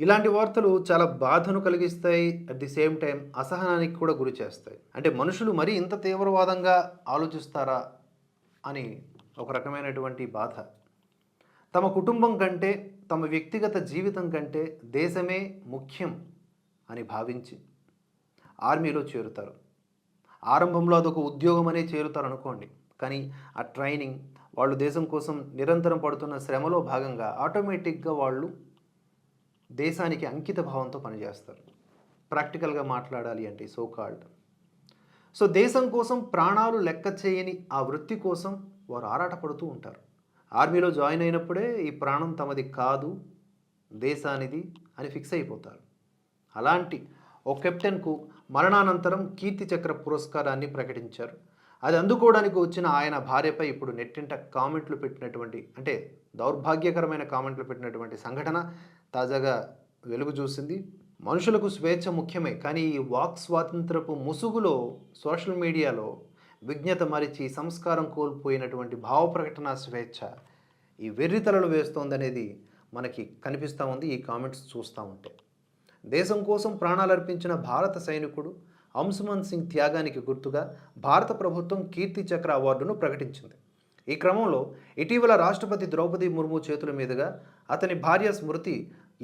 ఇలాంటి వార్తలు చాలా బాధను కలిగిస్తాయి అట్ ది సేమ్ టైం అసహనానికి కూడా గురి చేస్తాయి. అంటే మనుషులు మరీ ఇంత తీవ్రవాదంగా ఆలోచిస్తారా అని ఒక రకమైనటువంటి బాధ. తమ కుటుంబం కంటే తమ వ్యక్తిగత జీవితం కంటే దేశమే ముఖ్యం అని భావించి ఆర్మీలో చేరుతారు. ఆరంభంలో అదొక ఉద్యోగం అనే చేరుతారు అనుకోండి. కానీ ఆ ట్రైనింగ్ వాళ్ళు దేశం కోసం నిరంతరం పడుతున్న శ్రమలో భాగంగా ఆటోమేటిక్గా వాళ్ళు దేశానికి అంకిత భావంతో పనిచేస్తారు. ప్రాక్టికల్గా మాట్లాడాలి అంటే సో కాల్డ్. సో దేశం కోసం ప్రాణాలు లెక్క చేయని ఆ వృత్తి కోసం వారు ఆరాటపడుతూ ఉంటారు. ఆర్మీలో జాయిన్ అయినప్పుడే ఈ ప్రాణం తమది కాదు దేశానిది అని ఫిక్స్ అయిపోతారు. అలాంటి ఓ కెప్టెన్కు మరణానంతరం కీర్తి చక్ర పురస్కారాన్ని ప్రకటించారు. అది అందుకోవడానికి వచ్చిన ఆయన భార్యపై ఇప్పుడు నెట్టింట కామెంట్లు పెట్టినటువంటి అంటే దౌర్భాగ్యకరమైన కామెంట్లు పెట్టినటువంటి సంఘటన తాజాగా వెలుగు చూసింది. మనుషులకు స్వేచ్ఛ ముఖ్యమే కానీ ఈ వాక్ స్వాతంత్రపు ముసుగులో సోషల్ మీడియాలో విజ్ఞత మరిచి సంస్కారం కోల్పోయినటువంటి భావ ప్రకటన స్వేచ్ఛ ఈ వెర్రితలలు వేస్తోందనేది మనకి కనిపిస్తూ ఉంది ఈ కామెంట్స్ చూస్తూ ఉంటే. దేశం కోసం ప్రాణాలు అర్పించిన భారత సైనికుడు అంశుమన్ సింగ్ త్యాగానికి గుర్తుగా భారత ప్రభుత్వం కీర్తి చక్ర అవార్డును ప్రకటించింది. ఈ క్రమంలో ఇటీవల రాష్ట్రపతి ద్రౌపది ముర్ము చేతుల మీదుగా అతని భార్య స్మృతి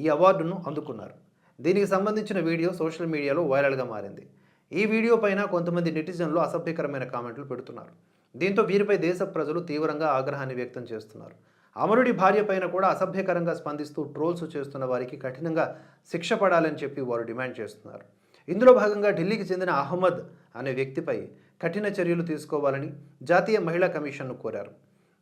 ఈ అవార్డును అందుకున్నారు. దీనికి సంబంధించిన వీడియో సోషల్ మీడియాలో వైరల్గా మారింది. ఈ వీడియో పైన కొంతమంది నెటిజన్లు అసభ్యకరమైన కామెంట్లు పెడుతున్నారు. దీంతో వీరిపై దేశ ప్రజలు తీవ్రంగా ఆగ్రహాన్ని వ్యక్తం చేస్తున్నారు. అమరుడి భార్య పైన కూడా అసభ్యకరంగా స్పందిస్తూ ట్రోల్స్ చేస్తున్న వారికి కఠినంగా శిక్ష పడాలని చెప్పి వారు డిమాండ్ చేస్తున్నారు. ఇందులో భాగంగా ఢిల్లీకి చెందిన అహ్మద్ అనే వ్యక్తిపై కఠిన చర్యలు తీసుకోవాలని జాతీయ మహిళా కమిషన్ను కోరారు.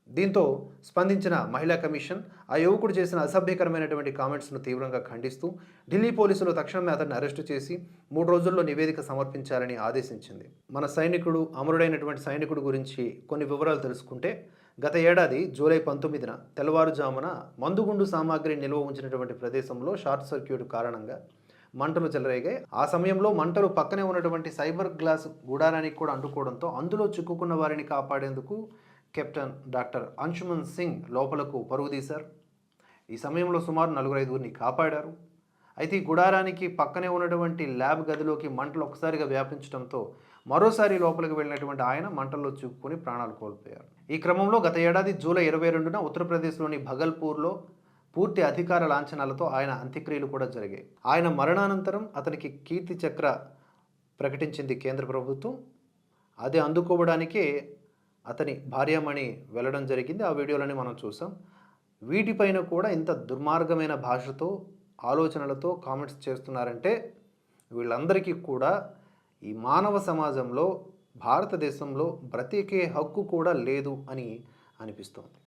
దీంతో స్పందించిన మహిళా కమిషన్ ఆ యువకుడు చేసిన అసభ్యకరమైనటువంటి కామెంట్స్ను తీవ్రంగా ఖండిస్తూ ఢిల్లీ పోలీసులు తక్షణమే అతన్ని అరెస్టు చేసి మూడు రోజుల్లో నివేదిక సమర్పించాలని ఆదేశించింది. మన సైనికుడు అమరుడైనటువంటి సైనికుడు గురించి కొన్ని వివరాలు తెలుసుకుంటే గత ఏడాది జూలై పంతొమ్మిదిన తెల్లవారుజామున మందుగుండు సామాగ్రి నిల్వ ఉంచినటువంటి ప్రదేశంలో షార్ట్ సర్క్యూట్ కారణంగా మంటలు చెలరేగాయి. ఆ సమయంలో మంటలు పక్కనే ఉన్నటువంటి సైబర్ గ్లాస్ గుడారానికి కూడా అంటుకోవడంతో అందులో చిక్కుకున్న వారిని కాపాడేందుకు కెప్టెన్ డాక్టర్ అంశుమన్ సింగ్ లోపలకు పరుగు తీశారు. ఈ సమయంలో సుమారు నలుగురు ఐదుగురిని కాపాడారు. అయితే ఈ గుడారానికి పక్కనే ఉన్నటువంటి ల్యాబ్ గదిలోకి మంటలు ఒకసారిగా వ్యాపించడంతో మరోసారి లోపలికి వెళ్ళినటువంటి ఆయన మంటల్లో చిక్కుకొని ప్రాణాలు కోల్పోయారు. ఈ క్రమంలో గత ఏడాది జూలై ఇరవై రెండున ఉత్తరప్రదేశ్లోని భగల్పూర్లో పూర్తి అధికార లాంఛనాలతో ఆయన అంత్యక్రియలు కూడా జరిగాయి. ఆయన మరణానంతరం అతనికి కీర్తి చక్ర ప్రకటించింది కేంద్ర ప్రభుత్వం. అది అందుకోవడానికే అతని భార్యమణి వెళ్ళడం జరిగింది. ఆ వీడియోలని మనం చూసాం. వీటిపైన కూడా ఇంత దుర్మార్గమైన భాషతో ఆలోచనలతో కామెంట్స్ చేస్తున్నారంటే వీళ్ళందరికీ కూడా ఈ మానవ సమాజంలో భారతదేశంలో బ్రతికే హక్కు కూడా లేదు అని అనిపిస్తోంది.